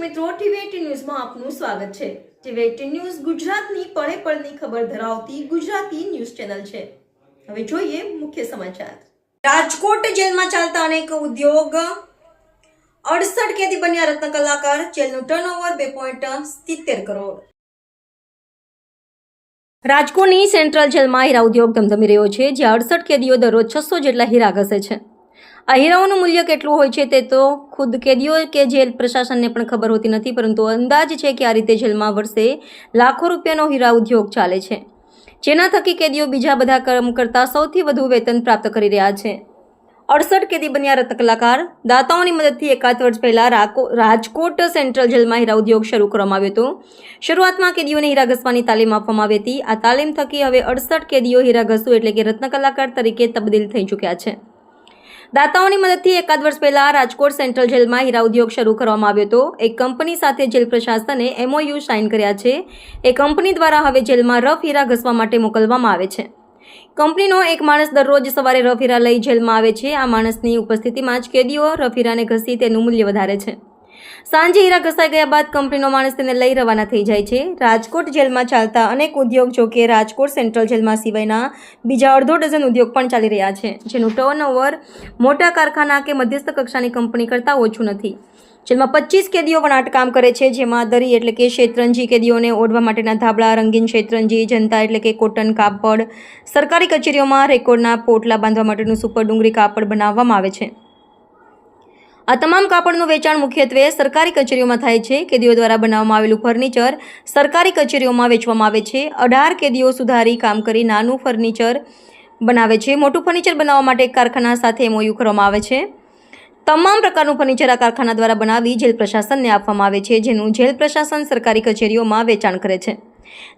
મિત્રો, ટીવી ન્યૂઝમાં આપનું સ્વાગત છે. ટીવી ન્યૂઝ ગુજરાતની પળે પળની ખબર ધરાવતી ગુજરાતી ન્યૂઝ ચેનલ છે. હવે જોઈએ મુખ્ય સમાચાર. રાજકોટ જેલમાં ચાલતા અનેક ઉદ્યોગ અડસઠ કેદી બન્યા રત્ન કલાકાર, જેલનું ટર્નઓવર બે પોઈન્ટ સિત્તેર કરોડ. રાજકોટની સેન્ટ્રલ જેલમાં હીરા ઉદ્યોગ ધમધમી રહ્યો છે, જ્યાં અડસઠ કેદીઓ દરરોજ છસો જેટલા હીરા ઘસે છે. હીરાઓનું મૂલ્ય કેટલું હોય છે તે તો ખુદ કેદીઓ કે જેલ પ્રશાસનને પણ ખબર હોતી નથી, પરંતુ અંદાજ છે કે આ રીતે જેલમાં વર્ષે લાખો રૂપિયાનો હીરા ઉદ્યોગ ચાલે છે. જેના થકી કેદીઓ બીજા બધા કર્મ કરતાં સૌથી વધુ વેતન પ્રાપ્ત કરી રહ્યા છે. અડસઠ કેદી બન્યા રત્ન કલાકાર. દાતાઓની મદદથી એકાદ વર્ષ પહેલાં રાકો- રાજકોટ સેન્ટ્રલ જેલમાં હીરા ઉદ્યોગ શરૂ કરવામાં આવ્યો હતો. શરૂઆતમાં કેદીઓને હીરા ઘસવાની તાલીમ આપવામાં આવી હતી. આ તાલીમ થકી હવે અડસઠ કેદીઓ હીરા ઘસુ એટલે કે રત્નકલાકાર તરીકે તબદીલ થઈ ચૂક્યા છે. દાતાઓની મદદથી એકાદ વર્ષ પહેલા રાજકોટ સેન્ટ્રલ જેલમાં હીરા ઉદ્યોગ શરૂ કરવામાં આવ્યો હતો. એક કંપની સાથે જેલ પ્રશાસને એમઓયુ સાઇન કર્યા છે. એ કંપની દ્વારા હવે જેલમાં રફ હીરા ઘસવા માટે મોકલવામાં આવે છે. કંપનીનો એક માણસ દરરોજ સવારે રફ હીરા લઈ જેલમાં આવે છે. આ માણસની ઉપસ્થિતિમાં જ કેદીઓ રફ હીરાને ઘસી તેનું મૂલ્ય વધારે છે. સાંજે હીરા ઘસાઈ ગયા બાદ કંપનીનો માણસ તેને લઈ રવાના થઈ જાય છે. રાજકોટ જેલમાં ચાલતા અનેક ઉદ્યોગ, જો કે રાજકોટ સેન્ટ્રલ જેલમાં સિવાયના બીજા અડધો ડઝન ઉદ્યોગ પણ ચાલી રહ્યા છે, જેનું ટર્નઓવર મોટા કારખાના કે મધ્યસ્થ કક્ષાની કંપની કરતાં ઓછું નથી. જેમાં પચીસ કેદીઓ પણ કામ કરે છે, જેમાં દરી એટલે કે શેતરંજી કેદીઓને ઓઢવા માટેના ધાબળા, રંગીન શેતરંજી, જનતા એટલે કે કોટન કાપડ, સરકારી કચેરીઓમાં રેકોર્ડના પોટલા બાંધવા માટેનું સુપર ડુંગળી કાપડ બનાવવામાં આવે છે. આ તમામ કાપડનું વેચાણ મુખ્યત્વે સરકારી કચેરીઓમાં થાય છે. કેદીઓ દ્વારા બનાવવામાં આવેલું ફર્નિચર સરકારી કચેરીઓમાં વેચવામાં આવે છે. અઢાર કેદીઓ સુધારી કામ કરી નાનું ફર્નિચર બનાવે છે. મોટું ફર્નિચર બનાવવા માટે એક કારખાના સાથે એમઓયુ કરવામાં આવે છે. તમામ પ્રકારનું ફર્નિચર આ કારખાના દ્વારા બનાવી જેલ પ્રશાસનને આપવામાં આવે છે, જેનું જેલ પ્રશાસન સરકારી કચેરીઓમાં વેચાણ કરે છે.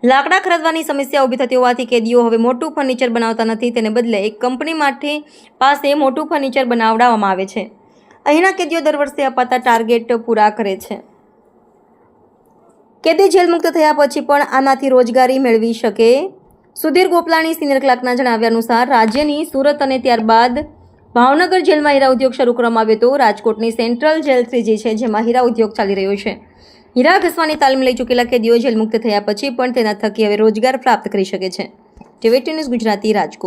લાકડા ખરીદવાની સમસ્યા ઊભી થતી હોવાથી કેદીઓ હવે મોટું ફર્નિચર બનાવતા નથી. તેને બદલે એક કંપની માટે પાસે મોટું ફર્નિચર બનાવડાવવામાં આવે છે. અહીંના કેદીઓ દર વર્ષે અપાતા ટાર્ગેટ પૂરા કરે છે. કેદી જેલ મુક્ત થયા પછી પણ આનાથી રોજગારી મેળવી શકે? સુધીર ગોપલાણી સિનિયર ક્લાર્કના જણાવ્યા અનુસાર, રાજ્યની સુરત અને ત્યારબાદ ભાવનગર જેલમાં હીરા ઉદ્યોગ શરૂ કરવામાં આવ્યો હતો. રાજકોટની સેન્ટ્રલ જેલ ત્રીજી છે, જેમાં હીરા ઉદ્યોગ ચાલી રહ્યો છે. હીરા ઘસવાની તાલીમ લઈ ચૂકેલા કેદીઓ જેલ મુક્ત થયા પછી પણ તેના થકી હવે રોજગાર પ્રાપ્ત કરી શકે છે. TV news Gujarati, Rajkot.